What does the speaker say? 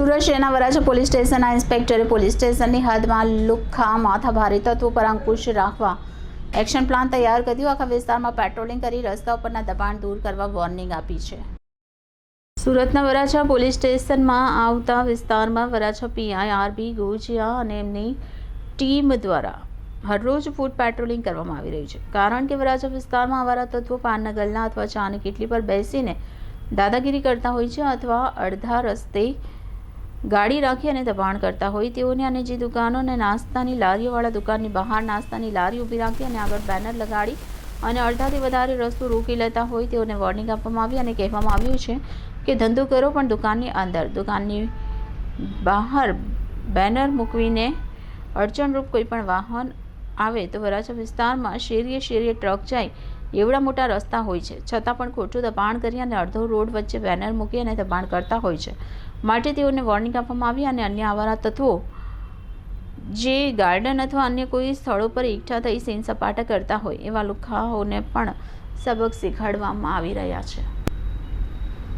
સુરત શહેરના વરાછા પોલીસ સ્ટેશનના ઇન્સ્પેક્ટરે પોલીસ સ્ટેશનની હદમાં લુખ્ખા, માથાભારે તત્વો પર અંકુશ રાખવા એક્શન પ્લાન તૈયાર કર્યો. આખા વિસ્તારમાં પેટ્રોલિંગ કરી રસ્તા ઉપરના દબાણ દૂર કરવા વોર્નિંગ આપી છે. સુરતના વરાછા પોલીસ સ્ટેશનમાં આવતા વિસ્તારમાં વરાછા પીઆઈ આરબી ગોજિયા અને એમની ટીમ દ્વારા હરરોજ ફૂડ પેટ્રોલિંગ કરવામાં આવી રહ્યું છે. કારણ કે વરાછા વિસ્તારમાં આવારા તત્વો પાનના ગલ્લા અથવા ચાની કેટલી પર બેસીને દાદાગીરી કરતા હોય છે અથવા અડધા રસ્તે ગાડી રાખી અને દબાણ કરતા હોય તેઓને અને જે દુકાનો અને નાસ્તાની લારીઓવાળા દુકાનની બહાર નાસ્તાની લારી ઊભી રાખી અને આગળ બેનર લગાડી અને અડધાથી વધારે રસ્તો રોકી લેતા હોય તેઓને વોર્નિંગ આપવામાં આવી અને કહેવામાં આવ્યું છે કે ધંધો કરો પણ દુકાનની અંદર. દુકાનની બહાર બેનર મૂકવીને અડચણરૂપ કોઈ પણ વાહન આવે તો વરાછા વિસ્તારમાં શેરીએ શેરીએ ટ્રક જાય એવડા મોટા રસ્તા હોય છે. છતાં પણ ખોટું દબાણ કરી અને અડધો રોડ વચ્ચે બેનર મૂકી અને દબાણ કરતા હોય છે. માટે તેઓને વોર્નિંગ આપવામાં આવી અને અન્ય આવારા તત્વો, જે ગાર્ડન અથવા અન્ય કોઈ સ્થળો પર એકઠા થઈ સીન સપાટા કરતા હોય, એવા લુખાઓને પણ સબક શીખવાડવામાં આવી રહ્યા છે.